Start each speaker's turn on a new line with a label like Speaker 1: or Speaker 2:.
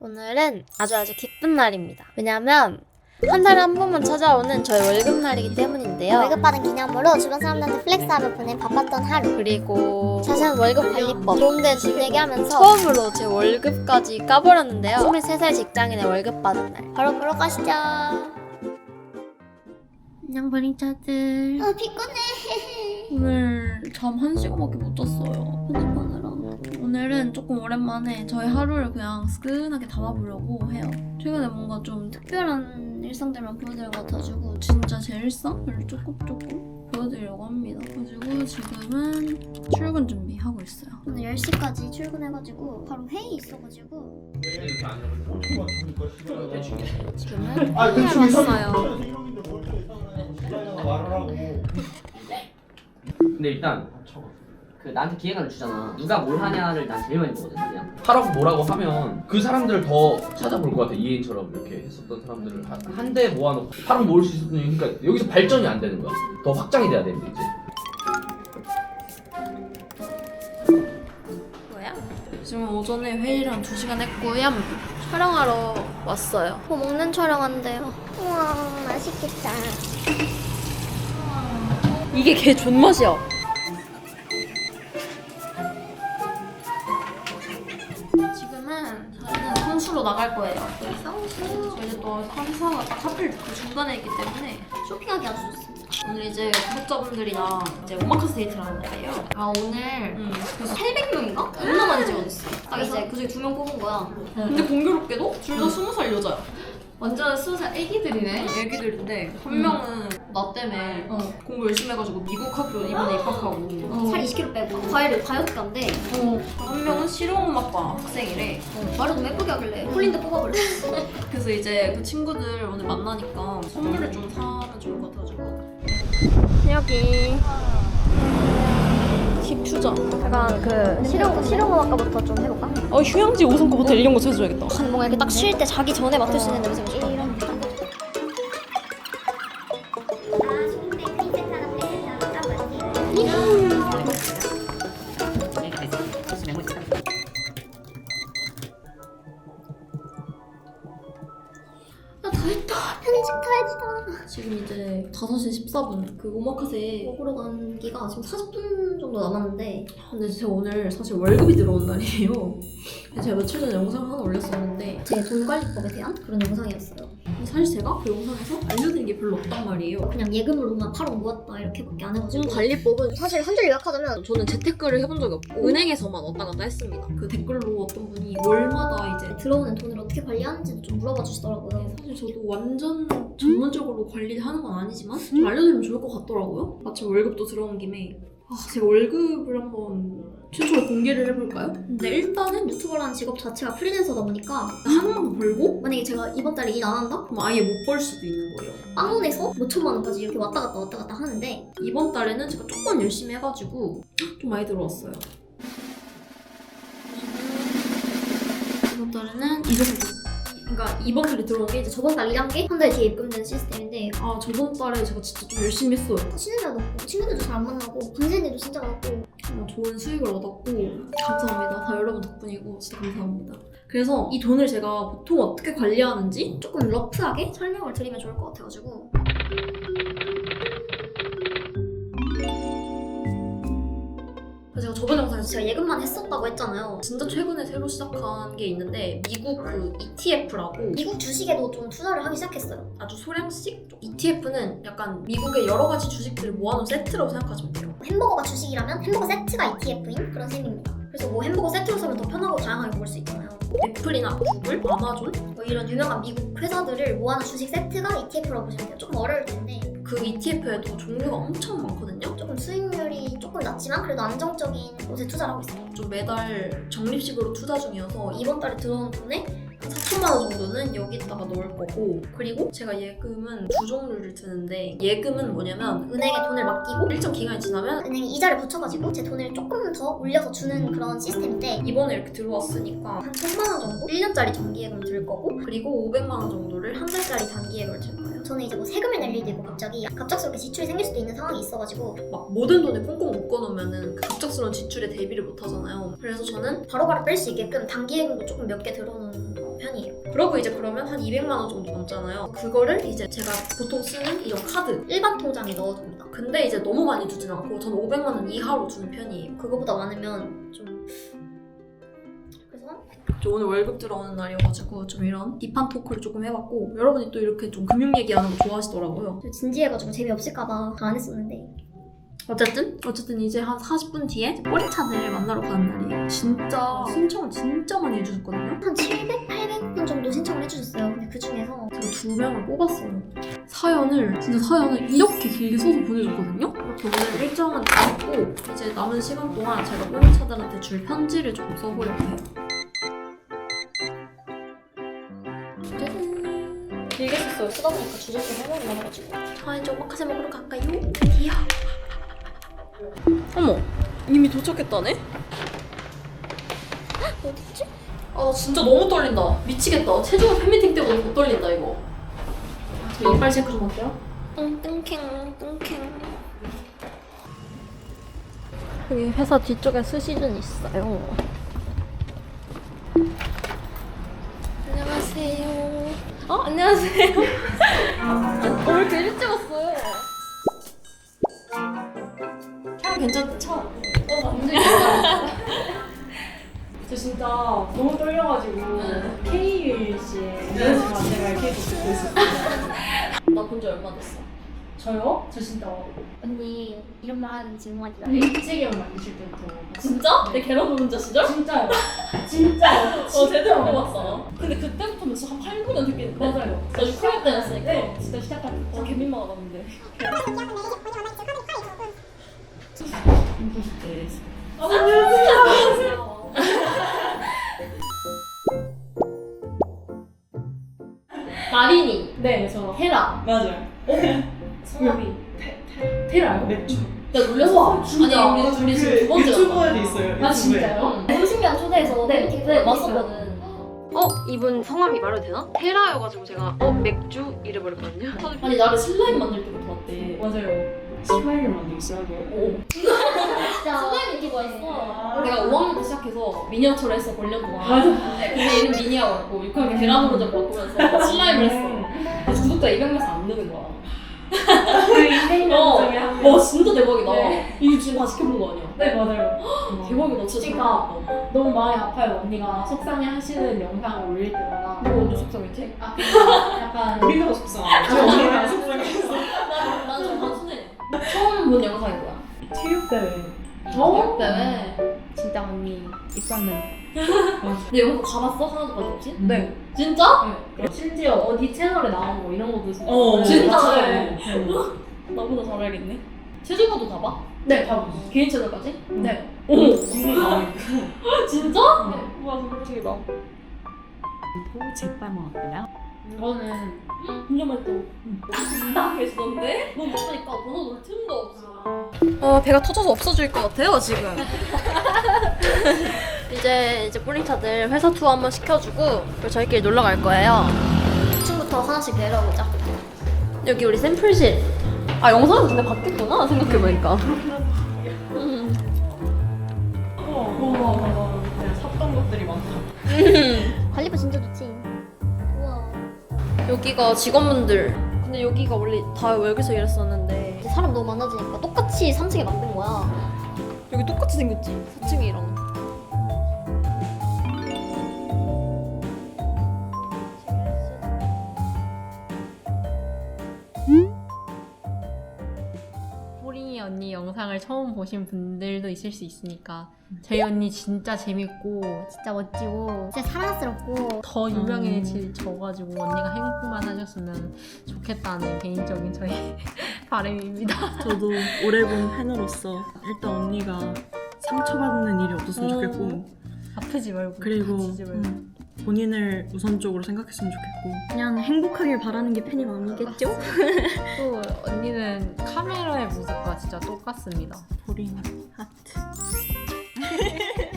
Speaker 1: 오늘은 아주 아주 기쁜 날입니다. 왜냐면 한 달에 한 번만 찾아오는 저희 월급날이기 때문인데요.
Speaker 2: 월급 받은 기념으로 주변 사람들한테 플렉스하며 보낸 바빴던 하루
Speaker 1: 그리고
Speaker 2: 자세한 월급 관리법 좋은데 집 얘기하면서
Speaker 1: 처음으로 제 월급까지 까버렸는데요. 23살 직장인의 월급 받은 날.
Speaker 2: 바로 보러 가시죠
Speaker 1: 안녕 버닝차들.
Speaker 2: 아 피곤해
Speaker 1: 오늘 잠한 시간밖에 못 잤어요. 편집하느라. 오늘은 조금 오랜만에 저희 하루를 그냥 스근하게 담아보려고 해요. 최근에 뭔가 좀 특별한 일상들만 보여드린 것 같아가지고 진짜 제 일상을 조금 조금 보여드리려고 합니다. 그래가지고 지금은 출근 준비하고 있어요.
Speaker 2: 오늘 10시까지 출근해가지고 바로 회의 있어가지고
Speaker 1: 지금은 회의에 왔어요.
Speaker 3: 근데 일단 그 나한테 기획안을 주잖아. 누가 뭘 하냐를 난 제일 많이 보거든. 그냥.
Speaker 4: 하라고 뭐라고 하면 그 사람들을 더 찾아볼 것 같아 이혜인처럼 이렇게 했었던 사람들을 한 대 모아놓고 하라고 모을 수 있었더니 그러니까 여기서 발전이 안 되는 거야 더 확장이 돼야 되는데 이제
Speaker 1: 뭐야? 지금 오전에 회의를 한 2시간 했고요. 촬영하러 왔어요.
Speaker 2: 뭐 먹는 촬영한대요 우와 맛있겠다
Speaker 1: 이게 개 존맛이야. 나갈 거예요.
Speaker 2: 성수
Speaker 1: 저희는 또 선수가 딱 하필 그 중간에 있기 때문에
Speaker 2: 쇼핑하기 아주 좋습니다
Speaker 1: 오늘 이제 구독자분들이랑 이제 오마카세 데이트를 하는 거예요.
Speaker 2: 아 오늘
Speaker 1: 음.
Speaker 2: 그래서 800명인가? 얼마 많이 찍어줬어 딱 이제 그중에 두 명 뽑은 거야
Speaker 1: 근데 공교롭게도 둘다 20살 여자야.
Speaker 5: 완전 스무 살 애기들이네.
Speaker 1: 애기들인데 한 명은 나 때문에 공부 열심히 해가지고 미국 학교 이번에 입학하고.
Speaker 2: 살 20kg 빼고. 과외를 다이어트 간대
Speaker 1: 한 명은 실용음악과 학생이래.
Speaker 2: 말을 너무 예쁘게 하길래. 홀린데 뽑아볼래.
Speaker 1: 그래서 이제 그 친구들 오늘 만나니까 선물을 좀 사면 좋을 것 같아가지고. 여기. 디퓨저
Speaker 2: 약간 그 실용 실용음악과부터 좀 해볼까?
Speaker 1: 어 휴양지 5성급 호텔 이런 거 찾아줘야겠다.
Speaker 2: 뭔가 이렇게 딱 쉴 때 자기 전에 맡을 수 있는 냄새 이런 했다 편집 다 했다.
Speaker 1: 지금 이제 5시 14분. 그 오마카세
Speaker 2: 먹으러 간 기가 지금 40분 정도 남았는데.
Speaker 1: 근데 제가 오늘 사실 월급이 들어온 날이에요. 제가 며칠 전에 영상 하나 올렸었는데
Speaker 2: 제 돈 관리법에 대한 그런 영상이었어요.
Speaker 1: 사실 제가 그 영상에서 알려드린 게 별로 없단 말이에요.
Speaker 2: 그냥 예금으로만 8억 모았다 이렇게밖에 안 해가지고
Speaker 1: 돈 관리법은
Speaker 2: 사실 한 줄 요약하자면
Speaker 1: 저는 재테크를 해본 적이 없고 은행에서만 왔다 갔다 했습니다. 그 댓글로 어떤 분이 월마다 이제
Speaker 2: 들어오는 돈을 어떻게 관리하는지도 좀 물어봐 주시더라고요.
Speaker 1: 사실 저도 완전 전문적으로 관리하는 건 아니지만 좀 알려드리면 좋을 것 같더라고요. 마침 월급도 들어온 김에 아, 제가 월급을 한번 최초로 공개를 해볼까요?
Speaker 2: 근데 일단은 유튜버라는 직업 자체가 프리랜서다 보니까
Speaker 1: 하나만 더 벌고
Speaker 2: 만약에 제가 이번 달에 일 안 한다?
Speaker 1: 그럼 아예 못 벌 수도 있는 거예요.
Speaker 2: 빵원에서 몇 천만 원까지 이렇게 왔다 갔다 왔다 갔다 하는데
Speaker 1: 이번 달에는 제가 조금 열심히 해가지고 좀 많이 들어왔어요. 이번 달에는 이 정도. 그러니까 이번 달에 들어온 게 이제
Speaker 2: 저번 달 일한 게 한 달 뒤에 입금되는 시스템인데
Speaker 1: 아 저번 달에 제가 진짜 좀 열심히 했어요.
Speaker 2: 날도 없고 친구들도 잘 안 만나고 방생일도 진짜 많고
Speaker 1: 정말 좋은 수익을 얻었고 감사합니다. 다 여러분 덕분이고 진짜 감사합니다. 그래서 이 돈을 제가 보통 어떻게 관리하는지
Speaker 2: 조금 러프하게 설명을 드리면 좋을 것 같아가지고
Speaker 1: 저번 영상에서
Speaker 2: 제가 예금만 했었다고 했잖아요.
Speaker 1: 진짜 최근에 새로 시작한 게 있는데 미국 그 ETF라고
Speaker 2: 미국 주식에도 좀 투자를 하기 시작했어요.
Speaker 1: 아주 소량씩? ETF는 약간 미국의 여러 가지 주식들을 모아놓은 세트라고 생각하시면 돼요.
Speaker 2: 햄버거가 주식이라면 햄버거 세트가 ETF인 그런 셈입니다. 그래서 뭐 햄버거 세트로 사면 더 편하고 다양하게 먹을 수 있잖아요.
Speaker 1: 애플이나 구글, 아마존?
Speaker 2: 뭐 이런 유명한 미국 회사들을 모아놓은 주식 세트가 ETF라고 보시면 돼요. 조금 어려울 텐데
Speaker 1: 그 ETF에도 종류가 엄청 많거든요.
Speaker 2: 조금 수익률이 조금 낮지만 그래도 안정적인 곳에 투자를 하고 있어요.
Speaker 1: 좀 매달 적립식으로 투자 중이어서 이번 달에 들어온 돈에 한 4천만 원 정도는 여기다가 넣을 거고 그리고 제가 예금은 두 종류를 드는데 예금은 뭐냐면
Speaker 2: 은행에 돈을 맡기고
Speaker 1: 일정 기간이 지나면
Speaker 2: 은행이 이자를 붙여가지고 제 돈을 조금 더 올려서 주는 그런 시스템인데
Speaker 1: 이번에 이렇게 들어왔으니까
Speaker 2: 한 1000만 원 정도 1년짜리 정기예금 들 거고
Speaker 1: 그리고 500만 원 정도를 한 달짜리 단기예금을 들 거예요.
Speaker 2: 저는 이제 뭐 세금을 낼 일도 있고 갑자기 갑작스럽게 지출이 생길 수도 있는 상황이 있어가지고
Speaker 1: 막 모든 돈을 꽁꽁 묶어놓으면은 그 갑작스러운 지출에 대비를 못 하잖아요. 그래서 저는
Speaker 2: 바로바로 뺄 수 있게끔 단기예금도 조금 몇 개 들어놓는.
Speaker 1: 그러고 이제 그러면 한 200만 원 정도 남잖아요. 그거를 이제 제가 보통 쓰는 이런 카드 일반 통장에 넣어둡니다. 근데 이제 너무 많이 주진 않고 저는 500만 원 이하로 주는 편이에요.
Speaker 2: 그거보다 많으면 좀 그래서
Speaker 1: 저 오늘 월급 들어오는 날이어가지고 좀 이런 딥한 토크를 조금 해봤고 여러분이 또 이렇게 좀 금융 얘기하는 거 좋아하시더라고요.
Speaker 2: 좀 진지해가지고 재미없을까봐 안 했었는데
Speaker 1: 어쨌든 어쨌든 이제 한 40분 뒤에 꼬리차들 만나러 가는 날이에요. 진짜 신청을 진짜 많이 해주셨거든요.
Speaker 2: 한 700, 800분 정도 신청을 해주셨어요. 근데 그 중에서
Speaker 1: 제가 두 명을 뽑았어요. 사연을 진짜 사연을 이렇게 길게 써서 보내줬거든요. 이렇게 오늘 일정은 다 했고 이제 남은 시간 동안 제가 꼬리차들한테 줄 편지를 조금 써보려고 해요. 짜잔.
Speaker 2: 길게 썼어요. 쓰다 보니까 주제가 생각이 많아가지고
Speaker 1: 아 이제 오마카세 먹으러 갈까요? 이야. 어 머 이미 도착했다네?
Speaker 2: 어딨지?
Speaker 1: 아 진짜 너무 떨린다. 미치겠다. 체중 팬미팅 때보다 더 떨린다 이거. 저 이빨 체크 좀 할게요.
Speaker 2: 응, 뚱캥, 뚱캥.
Speaker 1: 여기 회사 뒤쪽에 스시즌 있어요. 안녕하세요. 어 안녕하세요. 어, 왜 이렇게 일찍 왔어요? 촬영 괜찮죠? 어 완전
Speaker 5: 저 진짜 너무 떨려가지고 K일씨의 연습 만들갈 케이크 듣고 있었어요.
Speaker 1: 나 본 지 얼마 됐어?
Speaker 5: 저요? 저 진짜
Speaker 2: 언니 이런 말 하는 마.
Speaker 5: 일찍이랑 만드실 때부터
Speaker 1: 진짜? 내 계란 노른자 시절?
Speaker 5: 진짜요. 진짜요.
Speaker 1: 어 제대로 해봤어. 근데 그때부터는 진짜 한 8, 9년 됐겠는데?
Speaker 5: 맞아요.
Speaker 1: 나 6학년 때였으니까.
Speaker 5: 네, 진짜 시작할 때.
Speaker 1: 어, 개민망 나는데.
Speaker 5: 네.
Speaker 1: 마리니,
Speaker 5: 네, 저
Speaker 1: 헤라,
Speaker 6: 맞아요.
Speaker 5: 성함이 테라요?
Speaker 6: 맥주.
Speaker 1: 나 놀렸어.
Speaker 5: 진짜.
Speaker 1: 아니 우리 둘이 지금 두 번째
Speaker 6: 유튜버에도 있어요.
Speaker 5: 아
Speaker 6: 유튜브에.
Speaker 5: 진짜요?
Speaker 2: 신기한 초대에서 네, 네, 왔었거든.
Speaker 7: 어? 이분 성함이 말해도 되나? 테라여가지고 제가 어? 맥주 이래버렸거든요
Speaker 1: 아니 나를 슬라임 만들 때부터 왔대.
Speaker 5: 맞아요.
Speaker 6: 스마일을 만들었어요.
Speaker 1: 오.
Speaker 2: 진짜 슬라임 유튜버 했어.
Speaker 1: 내가 5학년 때 시작해서 미니어처를 했어 벌려 동안.
Speaker 5: 맞아.
Speaker 1: 근데 얘는 미니하고 왔고 6학년 계란 노른자 바꾸면서 슬라임을 했어. 그래서 구독자 200명에서 안 느는 거야.
Speaker 5: 그 인생
Speaker 1: 어. 한와 진짜 대박이다.
Speaker 5: 네.
Speaker 1: 이거 지금 다 시켜본 거 아니야?
Speaker 5: 네 맞아요.
Speaker 1: 대박이다 진짜.
Speaker 5: 그러니까. 너무 마음이 아파요. 언니가 속상해 하시는 영상을 올릴 때마다
Speaker 1: 누가 언제 속상했지?
Speaker 5: 아, 약간
Speaker 6: 우리가. 저 언니가 속상해서.
Speaker 1: 나좀 단순해. 처음 본 영상인 거야.
Speaker 6: 체육대회.
Speaker 5: 어?
Speaker 1: 대회.
Speaker 7: 진짜 언니 이빠는
Speaker 1: 근데 영상 가봤어? 하나도 빠졌지?
Speaker 5: 네.
Speaker 1: 진짜?
Speaker 5: 네. 심지어 어디 채널에 나온 거 이런 것도 진짜.
Speaker 6: 어,
Speaker 1: 진짜?
Speaker 5: 네.
Speaker 1: 나보다 잘 알겠네. 체중가도 다 봐?
Speaker 5: 네, 다 보죠.
Speaker 1: 개인 채널까지?
Speaker 5: 네.
Speaker 1: 오! 진짜?
Speaker 5: 네.
Speaker 1: 우와 소름돋이다.
Speaker 6: 제빨 먹었냐?
Speaker 5: 이거는
Speaker 1: 진짜 맛있다. 너먹 어 배가 터져서 없어질 것 같아요 지금. 이제 이제 뿔링차들 회사 투어 한번 시켜주고 그리고 저희끼리 놀러 갈 거예요.
Speaker 2: 2층부터 하나씩 내려보자.
Speaker 1: 여기 우리 샘플실. 아 영상은 근데 바뀌었구나 생각해보니까.
Speaker 6: 어머, 그냥 샀던 것들이 많다.
Speaker 2: 관리부 진짜 좋지. 우와.
Speaker 1: 여기가 직원분들. 근데 여기가 원래 다 여기서 일했었는데
Speaker 2: 사람 너무 많아지니까 똑같이 3층에 만든 거야.
Speaker 1: 여기 똑같이 생겼지 4층이랑.
Speaker 7: 영상을 처음 보신 분들도 있을 수 있으니까 저희 언니 진짜 재밌고
Speaker 2: 진짜 멋지고 진짜 사랑스럽고
Speaker 7: 더 유명해져가지고 언니가 행복만 하셨으면 좋겠다는 개인적인 저희 바람입니다.
Speaker 8: 저도 오래 본 팬으로서 일단 언니가 상처받는 일이 없었으면
Speaker 7: 어.
Speaker 8: 좋겠고
Speaker 7: 아프지 말고
Speaker 8: 그리고
Speaker 7: 다치지 말고.
Speaker 8: 음, 본인을 우선적으로 생각했으면 좋겠고 그냥 행복하길 바라는 게 팬이 마음이겠죠?
Speaker 7: 또 언니는 카메라의 모습과 진짜 똑같습니다.
Speaker 8: 보링 하트.